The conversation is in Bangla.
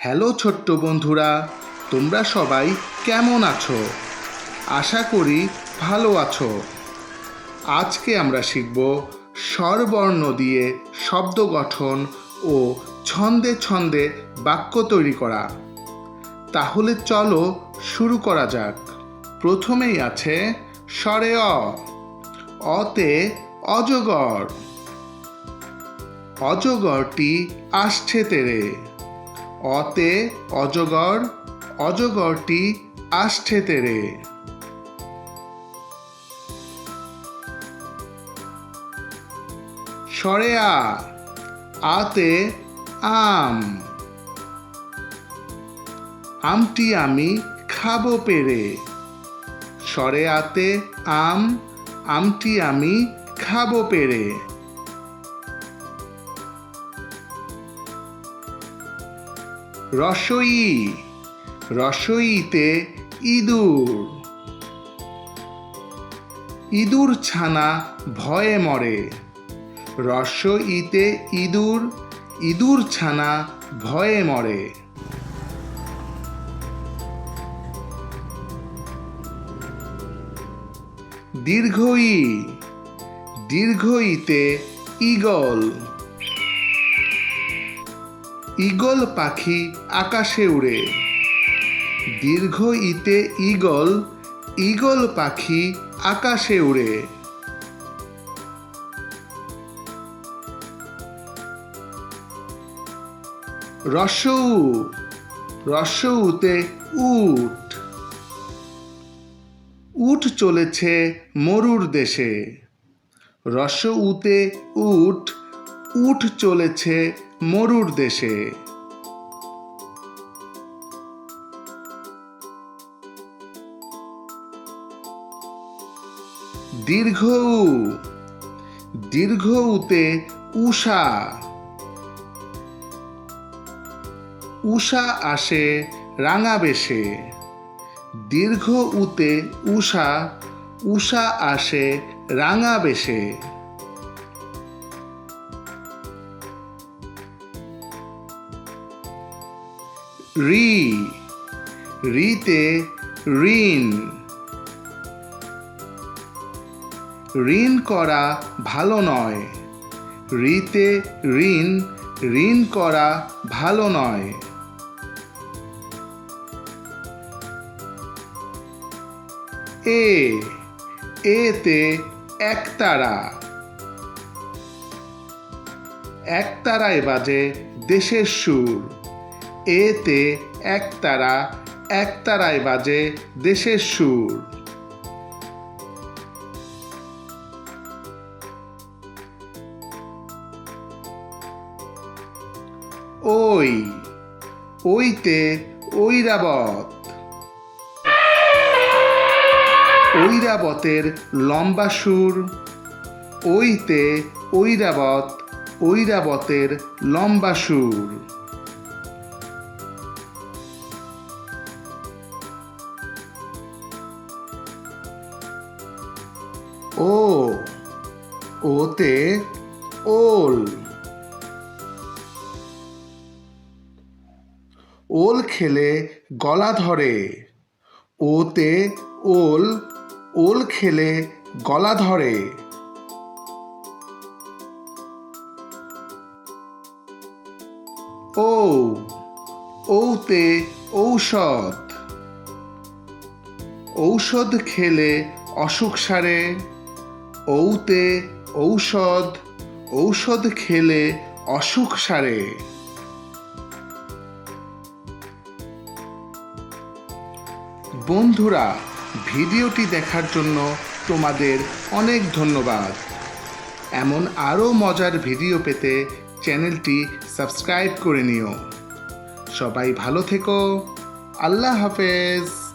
হ্যালো ছোট্ট বন্ধুরা, তোমরা সবাই কেমন আছো? আশা করি ভালো আছো। আজকে আমরা শিখব স্বরবর্ণ দিয়ে শব্দ গঠন ও ছন্দে ছন্দে বাক্য তৈরি করা। তাহলে চলো শুরু করা যাক। প্রথমেই আছে স্বরে অ। অতে অজগর। অজগরটি আসছে তেরে। অতে অজগর, অজগরটি আসছে তেরে। সরে আতে আম। আমটি আমি খাব পেরে। সরে আতে আম, আমটি আমি খাব পেরে। রসই, রসইতে ইঁদুর। ইঁদুর ছানা ভয়ে মরে। রসইতে ইঁদুর ইঁদুর ছানা ভয়ে মরে। দীর্ঘই, দীর্ঘইতে ঈগল। ঈগল পাখি আকাশে উড়ে। দীর্ঘ ইতে ঈগল ঈগল পাখি আকাশে উড়ে। রসৌ, রসৌতে উট। উট চলেছে মরুর দেশে। রস উতে উট উট চলেছে মরুর দেশে। দীর্ঘ উ, দীর্ঘ উতে উষা। উষা আসে রাঙা বেশে দীর্ঘ উতে উষা উষা আসে রাঙা বেশে রি, রিতে ঋণ। ঋণ করা ভালো নয়। রিতে ঋণ ঋণ করা ভালো নয়। এ, এতে একতারা। একতারায় বাজে দেশের সুর। এতে একতারা একতারায় বাজে দেশের সুর। ওই, ওইতে ঐরাবত। ঐরাবতের লম্বা সুর। ওইতে ঐরাবত, ঐরাবতের লম্বা সুর। ও, ওতে ওল। ওল খেলে গলা ধরে। ওতে ওল ওল খেলে গলা ধরে। ও ঔতে ঔষধ। ঔষধ খেলে অসুখ সারে। ঔতে ঔষধ ঔষধ খেলে অসুখ সারে। বন্ধুরা, ভিডিওটি দেখার জন্য তোমাদের অনেক ধন্যবাদ। এমন আরও মজার ভিডিও পেতে চ্যানেলটি সাবস্ক্রাইব করে নিও। সবাই ভালো থেকো। আল্লাহ হাফেজ।